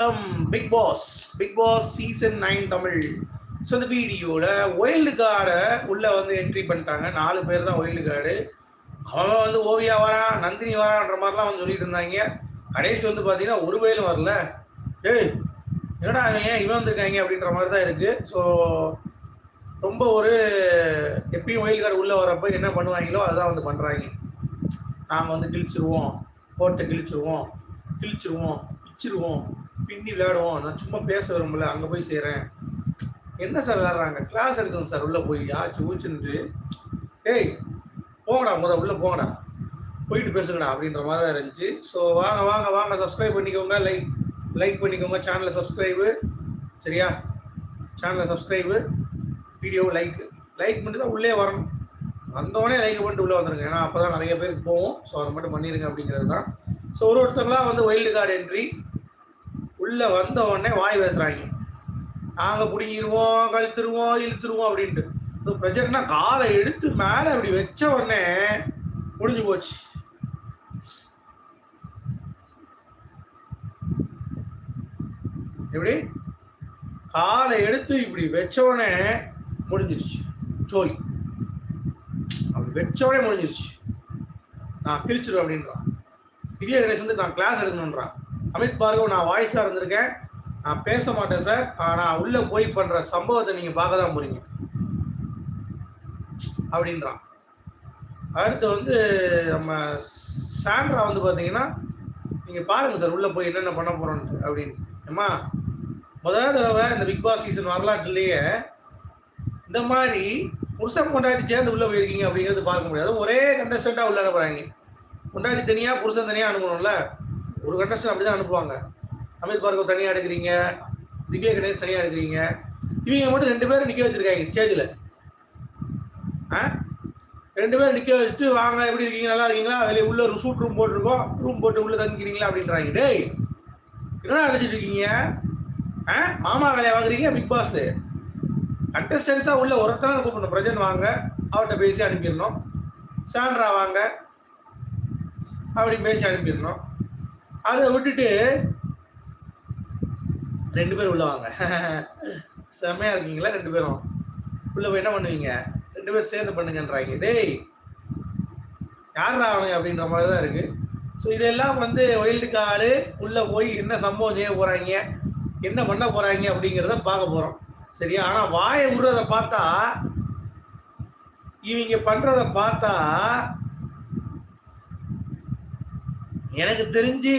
Bigg Boss Bigg Boss season nine Tamil. So இந்த வீடியோட wild கார்டை உள்ளே வந்து என்ட்ரி பண்ணிட்டாங்க. நாலு பேர் தான் ஒயில்டு கார்டு அவன் வந்து ஓவியா வரான் நந்தினி வரான்ற மாதிரிலாம் வந்து சொல்லிட்டு இருந்தாங்க. கடைசி வந்து பார்த்தீங்கன்னா ஒரு வயலும் வரல. ஏய் என்னடா அவங்க ஏன் இவன் வந்திருக்காங்க அப்படின்ற மாதிரி தான் இருக்குது ஸோ ரொம்ப ஒரு எப்பயும் ஒயில் கார்டு உள்ளே வரப்போ என்ன பண்ணுவாங்களோ அதுதான் வந்து பண்ணுறாங்க நாங்கள் வந்து கிழிச்சிருவோம் கோட்டை கிழிச்சிருவோம் கிழிச்சிருவோம் பிச்சிருவோம் பின்னி விளையாடுவோம். நான் சும்மா பேச விரும்பல. அங்கே போய் செய்கிறேன் என்ன சார் விளையாடுறாங்க? கிளாஸ் எடுக்கணும் சார் உள்ளே போய் ஆச்சு ஊச்சுன்ட்டு ஏய் போங்கடா முத உள்ளே போங்கடா. போயிட்டு பேசுங்கடா அப்படின்ற மாதிரி தான் இருந்துச்சு. ஸோ வாங்க வாங்க வாங்க. சப்ஸ்கிரைப் பண்ணிக்கோங்க. லைக் லைக் பண்ணிக்கோங்க. சேனலை சப்ஸ்கிரைபு சரியா? சேனலை சப்ஸ்கிரைபு வீடியோ லைக் லைக் பண்ணி தான் உள்ளே வரணும். வந்தோடனே லைக் பண்ணிட்டு உள்ளே வந்துருங்க. ஏன்னா அப்போ தான் நிறைய பேருக்கு போவோம் ஸோ அதை மட்டும் பண்ணிடுங்க அப்படிங்கிறது தான். ஸோ ஒரு ஒருத்தவங்களாம் வந்து வைல்டு கார்டு என்ட்ரி உள்ளே வந்த உடனே வாய் பேசுகிறாங்க நாங்கள் பிடிங்கிடுவோம் கழுத்துருவோம் இழுத்துருவோம் அப்படின்ட்டு. இப்போ பிரச்சனைனா காலை எடுத்து மேலே அப்படி வச்ச உடனே முடிஞ்சு போச்சு. எப்படி? காலை எடுத்து இப்படி வச்ச உடனே முடிஞ்சிருச்சு. சோழி அப்படி வச்ச உடனே முடிஞ்சிருச்சு. நான் பிரிச்சிருவேன் அப்படின்றான். இதே கணேஷ் வந்து நான் கிளாஸ் எடுக்கணுன்றான் அமித் பார்கவ் நான் வாய்ஸாக இருந்திருக்கேன். நான் பேச மாட்டேன் சார் ஆனால் உள்ளே போய் பண்ணுற சம்பவத்தை நீங்கள் பார்க்க தான் போறீங்க. அப்படின்றான். அடுத்து வந்து நம்ம சாண்ட்ரா வந்து பார்த்தீங்கன்னா நீங்கள் பாருங்கள் சார் உள்ளே போய் என்னென்ன பண்ண போகிறோன்ட்டு அப்படின்னு. ஏம்மா முதல் தடவை இந்த பிக் பாஸ் சீசன் வரலாற்றுலேயே இந்த மாதிரி புருஷன் கொண்டாடி சேர்ந்து உள்ளே போயிருக்கீங்க அப்படிங்கிறது பார்க்க முடியாது. ஒரே கண்டஸ்டண்ட்டாக உள்ள அனுப்புகிறாங்க கொண்டாடி தனியாக புருஷன் தனியாக அனுப்பணும்ல ஒரு கண்டஸ்டன் அப்படி தான் அனுப்புவாங்க. அமித் பார்கவ் தனியாக எடுக்கிறீங்க. திவ்யா கணேஷ் தனியாக எடுக்கிறீங்க. இவங்க மட்டும் ரெண்டு பேரும் நிற்க வச்சுருக்காங்க ஸ்டேஜில் ஆ? ரெண்டு பேரும் நிற்க வச்சுட்டு வாங்க எப்படி இருக்கீங்க? நல்லா இருக்கீங்களா? வெளியே உள்ள ஒரு சூட் ரூம் போட்டிருக்கோம். ரூம் போட்டு உள்ளே தங்கிக்கிறீங்களா? அப்படின்றாங்க. டேய் என்னடா நினச்சிட்டு இருக்கீங்க? ஆ? மாமா வேலையை வாங்குறீங்க பிக் பாஸ் கண்டஸ்டன்ஸாக உள்ள ஒருத்தனை கூப்பிடணும். பிரஜன் வாங்க. அவர்கிட்ட பேசி அனுப்பிடணும். சாண்ட்ரா வாங்க. அப்படி பேசி அனுப்பிடணும். அதை விட்டுட்டு ரெண்டு பேரும் உள்ள வாங்க. செம்மையா இருக்கீங்களா ரெண்டு பேரும்? உள்ள போய் என்ன பண்ணுவீங்க? ரெண்டு பேரும் சேர்ந்து பண்ணுங்கன்றாங்க. டேய் யாரா அவனுங்க அப்படின்ற மாதிரி தான் இருக்கு. ஸோ இதெல்லாம் வந்து ஒயில்டு கார்டு உள்ள போய் என்ன சம்பவம் செய்ய போறாங்க? என்ன பண்ண போறாங்க அப்படிங்கிறத பார்க்க போறோம். சரியா? ஆனா வாயை விடுறத பார்த்தா இவங்க பண்றத பார்த்தா எனக்கு தெரிஞ்சு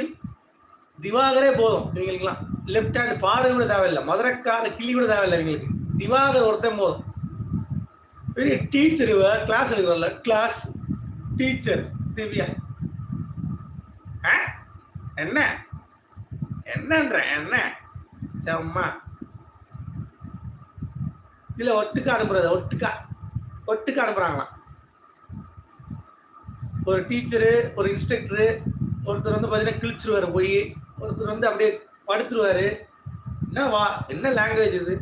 திவாகரே போதும் இவங்களுக்குலாம் லெஃப்ட் ஹேண்ட் பாரு கூட தேவையில்லை. மதுரக்கார கிளி கூட தேவையில்லை இவங்களுக்கு. திவாகர் ஒருத்தன் போதும். பெரிய டீச்சர் கிளாஸ் எடுக்கிறோம்ல கிளாஸ் டீச்சர் திவ்யா. ஆ? என்ன? என்னன்ற? என்ன? சம்மா. இல்லை ஒட்டுக்கா அனுப்புறது. ஒட்டுக்கா. ஒட்டுக்கா அனுப்புறாங்களாம். ஒரு டீச்சரு ஒரு இன்ஸ்ட்ரக்டரு ஒருத்தர் வந்து பார்த்தீங்கன்னா கிழிச்சிருவாரு போய். ஒருத்தர் வந்து அப்படியே படுத்துருவாரு. என்ன வா என்ன லாங்குவேஜ் இது?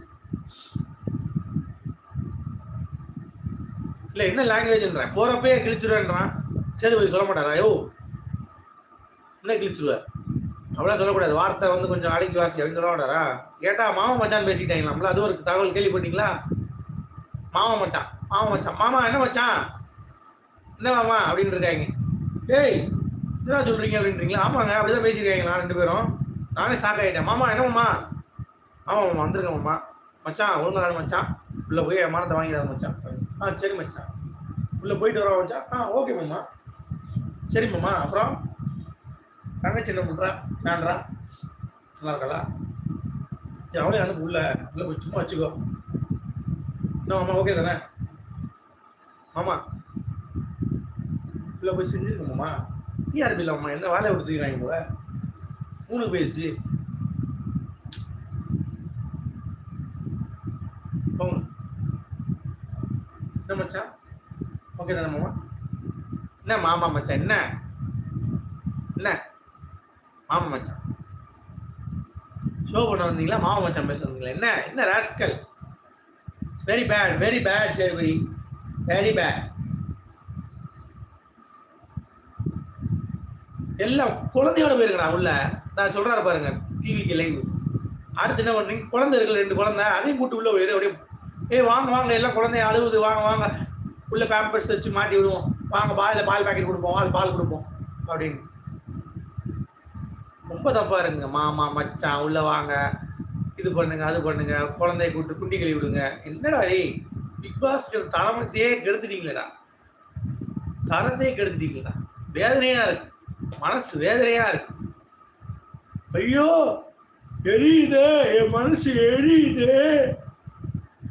இல்லை என்ன லாங்குவேஜ்ன்றான் போகிறப்பே கிழிச்சிருவேன்றான். சரி போய் சொல்ல மாட்டாரா? யோ என்ன கிழிச்சிருவார்? அவ்வளோ சொல்லக்கூடாது. வார்த்தை வந்து கொஞ்சம் அடக்கி வாசி அப்படின்னு சொல்ல மாட்டாரா? கேட்டா மாமா மச்சான் பேசிக்கிட்டாங்களாம்ல? அது ஒரு தகவல் கேள்விப்பட்டீங்களா மாமா மட்டான் மாமா மச்சான் மாமா என்ன மச்சான்? என்ன மாமா? அப்படின்னு இருக்காங்க. ஏய் என்ன சொல்றீங்க அப்படின்றீங்களா? ஆமாங்க அப்படிதான் பேசியிருக்காங்களா ரெண்டு பேரும்? நானே ஷாக் ஆகிட்டேன் மாமா என்னம்மா ஆமாம் மாமா வந்துருங்க மாமா. மச்சான் ஒழுங்காக மச்சான். உள்ளே போய் என் மானத்தை வாங்கிடாத மச்சான். ஆ சரி மச்சான். உள்ளே போயிட்டு வரோம் மச்சான்? ஆ ஓகே மாமா. சரி மாமா அப்புறம்? தங்கச்சி என்ன பண்ணுறா வேண்டா. நல்லா இருக்காளா? சரி அவளே அனுப்பு உள்ள உள்ள போய் சும்மா வச்சுக்கோ. என்ன மாமா ஓகே தானே? மாமா. உள்ள போய் செஞ்சுருக்கோம்மா டிஆர்பி அம்மா என்ன வேலையை கொடுத்துக்கிறாங்க போல? மூணு போயிடுச்சு போங்க. என்ன மச்சான்? ஓகே தானே மாமா? என்ன மாமா மச்சான் என்ன? என்ன? மாமா மச்சான். ஷோ பண்ண வந்தீங்களா? மாமா மச்சான் பேச வந்தீங்களா? என்ன? என்ன rascal very bad very bad சேவை வெரி பேட் எல்லாம் குழந்தையோட போயிருக்கா உள்ள. நான் சொல்றாரு பாருங்க டிவிக்கு லைவ் அடுத்து என்ன பண்ணுறீங்க குழந்தை இருக்குல்ல ரெண்டு குழந்தை. அதையும் கூட்டு உள்ள போயிரு அப்படியே ஏய் வாங்க வாங்க எல்லாம் குழந்தைய அழுகுது வாங்க வாங்க. உள்ள பேம்பர்ஸ் வச்சு மாட்டி விடுவோம். வாங்க பாலில் பால் பாக்கெட் கொடுப்போம் பால் பால் கொடுப்போம் அப்படின்னு. ரொம்ப தப்பா இருக்குங்க மாமா மச்சான் உள்ள வாங்க. இது பண்ணுங்க அது பண்ணுங்க குழந்தைய கூட்டு குண்டி கழுவி விடுங்க. என்னடா டேய் பிக் பாஸ் தரமத்தையே கெடுத்துட்டீங்களேடா. தரத்தையே கெடுத்துட்டீங்களா வேதனையா இருக்கு. மனசு வேதனையா இருக்கு. ஐயோ எரியுதே என் மனசு எரியுதே.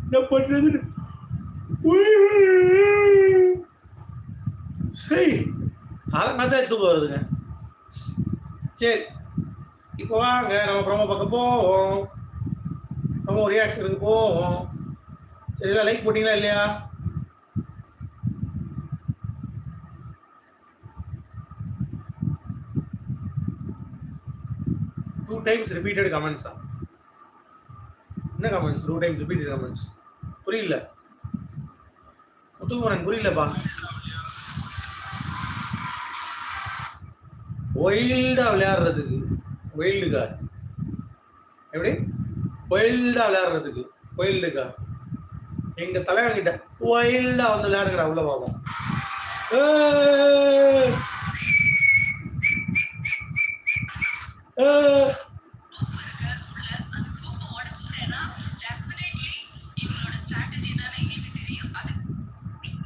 என்ன பண்றதுன்னு? சரி காலங்காத்தா தூக்கம் வருதுங்க. சரி இப்போ வாங்க நம்ம ப்ரோமோ பக்கம் போவோம். நம்ம ரியாக்ஷனுக்கு போவோம். சரி எல்லாம் லைக் போட்டிங்களா இல்லையா? டூ டைம்ஸ் ரிப்பீட்டட் கமெண்ட்ஸா என்ன comments two times repeated comments புரியல. முத்துக்குமரன் புரியலப்பா. ஒயில்டா விளையாடுறதுக்கு ஒயில்டு கார் எப்படி? ஒயில்டா விளையாடுறதுக்கு ஒயில்டு கார் எங்க தலைவன் கிட்ட ஒயில்டா வந்து விளையாடுங்கடா உள்ள பாப்போம் ஏய்! ஏய்!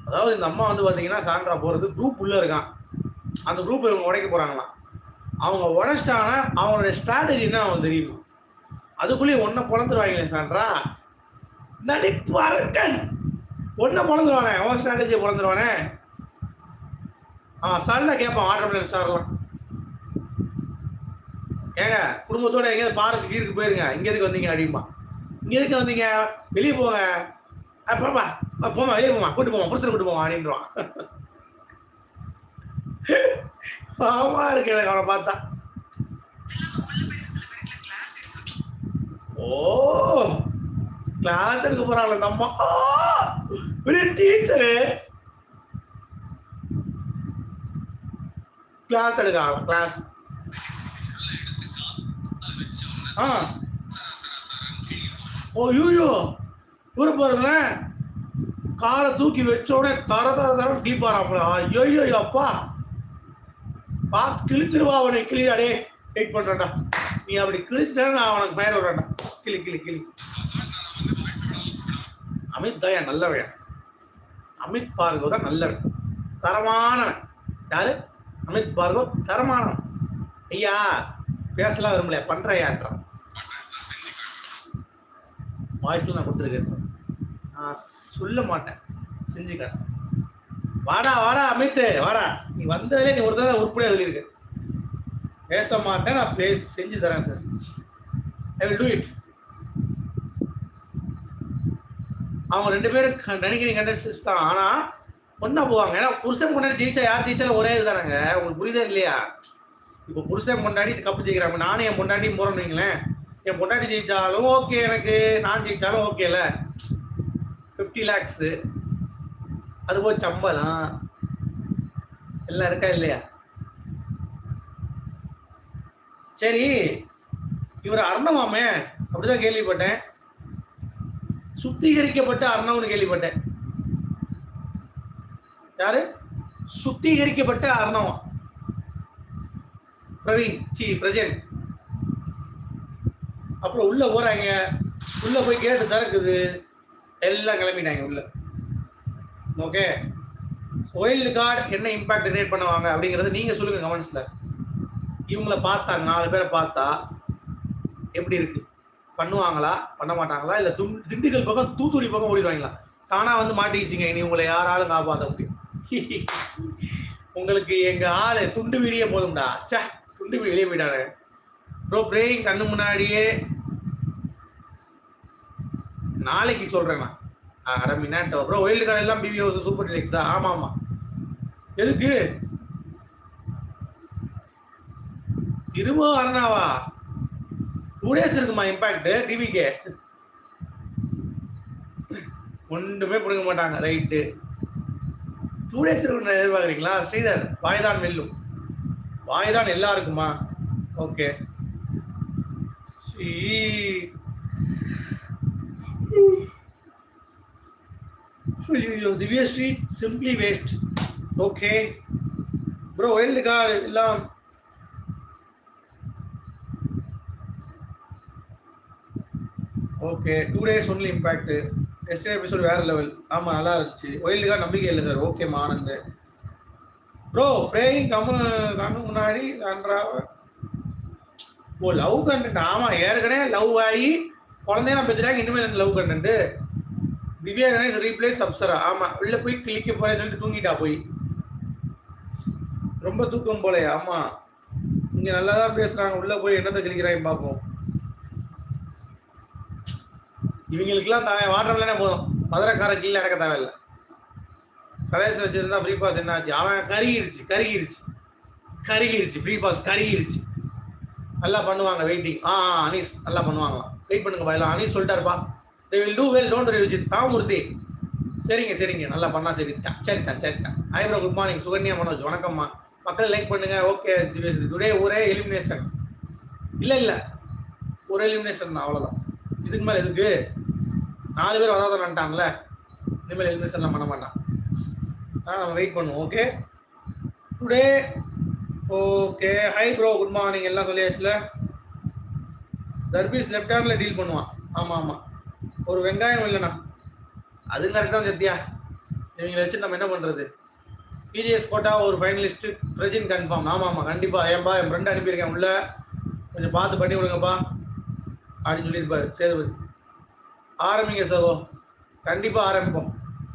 அதாவது இந்த அம்மா வந்து பார்த்தீங்கன்னா சாண்ட்ரா போகிறது குரூப் உள்ளே இருக்கான். அந்த குரூப் இவங்க உடைக்க போகிறாங்களாம் அவங்க உடைச்சிட்டாங்கன்னா அவங்களுடைய ஸ்ட்ராட்டஜி என்ன அவங்க தெரியுமா? அதுக்குள்ளேயே ஒன்றை பொழந்துருவாங்களே சாண்ட்ரா நடிப்பு அரக்கன் ஒன்றை பொழந்துருவானே? அவன் ஸ்ட்ராட்டஜியை பொழந்துருவானே? ஆ சண்டை கேட்பான். ஆட்டோமேட்டிக் ஸ்டார்லாம். ஏங்க குடும்பத்தோட எங்கேயாவது பார்க்கு வீருக்கு போயிருங்க. இங்க எதுக்கு வந்தீங்க அப்படிமா இங்க எதுக்கு வந்தீங்க? வெளியே போங்க. பாப்பா போமா வெளியே போமா கூட்டு போமா புருஷனை கூட்டு போமா அப்படின்றான் பாவமா இருக்கு எனக்கு அவனை பார்த்தா. ஓ கிளாஸ் எடுக்க போறாங்களே நம்ம ஆ, டீச்சரு கிளாஸ் எடுக்க கிளாஸ் ஆ. ஓ யூயோ. ஊர பாருங்களேன் காரை தூக்கி வச்ச உடனே தர தர தரம் டீப்பாராம்ல ஐயோ அப்பா. பார்த்து கிழிச்சிருவா அவனை. கிளியாடே வெயிட் பண்றேன்டா. நீ அப்படி கிழிச்சிட்டா நான் அவனுக்கு ஃபயர் விடுறேன்டா. கிளி கிளி கிளி. அமித் தயா நல்லவன். அமித் பார்கவ் தான் நல்லவன். தரமானவன். யாரு? அமித் பார்கவ் தரமானவன். ஐயா பேசலாம் விரும்பல பண்றையான்றான் வாய்ஸ்ல நான் கொடுத்துருக்கேன் சார் நான் சொல்ல மாட்டேன் செஞ்சு காட்டேன் வாடா வாடா அமைத்து வாடா. நீ வந்ததுல நீ ஒரு தடவை உருப்படியாக சொல்லியிருக்க. பேச மாட்டேன் நான் பேச செஞ்சு தரேன் sir I will do it அவங்க ரெண்டு பேரும் நினைக்கிறீங்க கண்டன்சஸ் தான். ஆனால் ஒன்றா போவாங்க. ஏன்னா புருஷன் கொண்டாடி ஜெயிச்சா யார் ஜெயிச்சாலும் ஒரே இது தானேங்க உங்களுக்கு புரியுதா இல்லையா? இப்போ புருஷன் முன்னாடி கப்பு ஜெயிக்கிறாங்க. நானும் என் முன்னாடி போறோம்னு வைங்களேன். என் பொண்டாட்டி ஜெயிச்சாலும் ஓகே எனக்கு. நான் ஜெயிச்சாலும் ஓகேல ஃபிஃப்டி லேக்ஸு அதுபோல் சம்பளம். எல்லாம் இருக்கா இல்லையா? சரி. இவர் அர்ணவாமே அப்படிதான் கேள்விப்பட்டேன். சுத்திகரிக்கப்பட்ட அர்ணவன் கேள்விப்பட்டேன். யாரு? சுத்திகரிக்கப்பட்ட அர்ணவம் பிரவீன் சி பிரஜன். அப்புறம் உள்ள போறாங்க. உள்ள போய் கேட்டு திறக்குது. எல்லாம் கிளம்பிட்டாங்க உள்ள. ஓகே ஒயில்டு கார்டு என்ன இம்பாக்ட் கிரியேட் பண்ணுவாங்க அப்படிங்கிறத நீங்க சொல்லுங்க கமெண்ட்ஸ்ல இவங்கள பார்த்தாங்க நாலு பேரை பார்த்தா எப்படி இருக்கு? பண்ணுவாங்களா? பண்ண மாட்டாங்களா? இல்ல துண் திண்டுக்கல் பக்கம் தூத்துக்குடி பக்கம் ஓடிடுவாங்களா? தானா வந்து மாட்டிக்கிச்சிங்க. இனி உங்களை யாராலும் காப்பாற்ற முடியும். உங்களுக்கு எங்க ஆளு துண்டு வீடியே போதும்டா. ச்சே. துண்டு வெளியே போயிட்டாங்க. ப்ரோ ப்ரேயிங் கண்ணு முன்னாடியே நாளைக்கு சொல்கிறேன் நான். அட மினாட்டோ ப்ரோ ஒயில்டு கார்டு எல்லாம் பிபி ஹவுஸ் சூப்பர் டிலெக்ஸா ஆமாம் ஆமாம் எதுக்கு? திரும்பவும் அரணாவா? டூ டேஸ் இருக்குமா இம்பாக்ட் டிவிக்கு ஒன்றுமே பிடிக்க மாட்டாங்க. ரைட்டு டூ டேஸ் இருக்குன்னு எதிர்பார்க்குறீங்களா? ஸ்ரீதர் வாய்தான் வெல்லும். வாய்தான் எல்லாருக்குமா? ஓகே திவ்யஸ்ரீ ஐயோ Divyashri simply waste okay bro எழுதுக்கா எல்லாம். Okay two days only impact yesterday episode வேற லெவல் ஆமாம் நல்லா இருந்துச்சு. ஒயில்டு கார்டு நம்பிக்கை இல்லை சார் ஓகேம்மா ஆனந்த். ப்ரோ ப்ரேயிங் கம்மு கண்ணு முன்னாடி நன்றாக ஓ லவ் கண்டென்ட் ஆமாம் ஏற்கனவே லவ் ஆகி குழந்தையெல்லாம் பெற்றுட்டாங்க இனிமேல் love content Divya Ganesh replace Apsara ஆமாம் உள்ள போய் கிளிக்க போறேன்னு சொல்லிட்டு தூங்கிட்டா போய். ரொம்ப தூக்கம் போலே ஆமாம் இங்கே நல்லா தான் பேசுகிறாங்க உள்ளே போய் என்னத்தை கிளிக்கிறாங்க பார்ப்போம். இவங்களுக்கெல்லாம் தான் வாட்டர்லனே போதும். மதுரைக்கார கீழே நடக்க தேவையில்லை. கலேச வச்சிருந்தா ஃப்ரீ பாஸ் என்ன ஆச்சு அவன் கருகிருச்சு கருகிருச்சு. கருகிருச்சு ஃப்ரீ பாஸ் கருகிருச்சு. நல்லா பண்ணுவாங்க வெயிட்டிங் ஆ ஆ, அனீஸ் நல்லா பண்ணுவாங்களாம். வெயிட் பண்ணுங்க பாயலாம் Anees சொல்லிட்டாருப்பா they will do well don't Vijith Ramurthy சரிங்க சரிங்க. நல்லா பண்ணா சரி தான் சரி தான் சரி தான் hi bro good morning Sukanya Manoj வணக்கம்மா. மக்கள் லைக் பண்ணுங்க. ஓகே டுடே ஒரே எலிமினேஷன் இல்லை இல்லை. ஒரு எலிமினேஷன் தான் அவ்வளோதான் இதுக்கு மேலே எதுக்கு? நாலு பேர் வராதன்ட்டான்ல இனிமேல் எலிமினேஷன்லாம் பண்ண மாட்டான். ஆ நம்ம வெயிட் பண்ணுவோம் okay today okay hi bro good morning எல்லாம் சொல்லியாச்சுல? தர்பீஸ் லெஃப்ட் ஹேண்டில் டீல் பண்ணுவான். ஆமாம் ஆமாம் ஒரு வெங்காயம் இல்லைண்ணா. அது கரெக்டாக சத்தியா இவங்களை வச்சு நம்ம என்ன பண்ணுறது பிஜிஎஸ் கோட்டா ஒரு ஃபைனலிஸ்ட்டு பிரஜின் கன்ஃபார்ம் ஆமாம் ஆமாம் கண்டிப்பாக ஏன்பா என் ஃப்ரெண்ட் அனுப்பியிருக்கேன் உள்ள. கொஞ்சம் பார்த்து பண்ணி விடுங்கப்பா. அப்படின்னு சொல்லியிருப்பாரு சேதுபதி. ஆரம்பிங்க சகோ. கண்டிப்பாக ஆரம்பிப்போம்.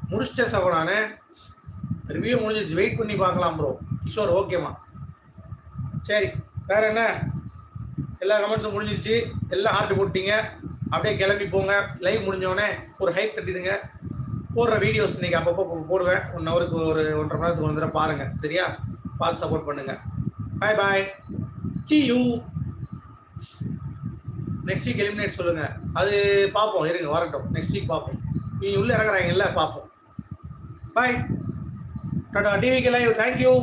முடிச்சிட்டேன் சகோ நான். ரிவ்யூ முடிஞ்சிச்சு வெயிட் பண்ணி பார்க்கலாம் ப்ரோ கிஷோர் ஓகேம்மா சரி. வேற என்ன? எல்லா கமெண்ட்ஸும் முடிஞ்சிருச்சு. எல்லாம் ஹார்ட் போட்டீங்க. அப்படியே கிளம்பி போங்க. லைவ் முடிஞ்சோடனே ஒரு ஹைப் தட்டிடுங்க. போடுற வீடியோஸ் இன்னைக்கு அப்பப்போ போடுவேன். ஒன் ஹவருக்கு ஒரு ஒன்றரை மணி நேரத்துக்கு ஒரு தடவை பாருங்க. சரியா? பார்த்து சப்போர்ட் பண்ணுங்க. Bye bye see you next week eliminate சொல்லுங்க. அது பார்ப்போம். இருங்க வரட்டும். நெக்ஸ்ட் வீக் பார்ப்போம். நீங்க உள்ள இறங்குறாங்கல்ல பார்ப்போம். பாய் டாடா டிவிக்கு live thank you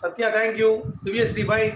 Sathya thank you Divyashri bye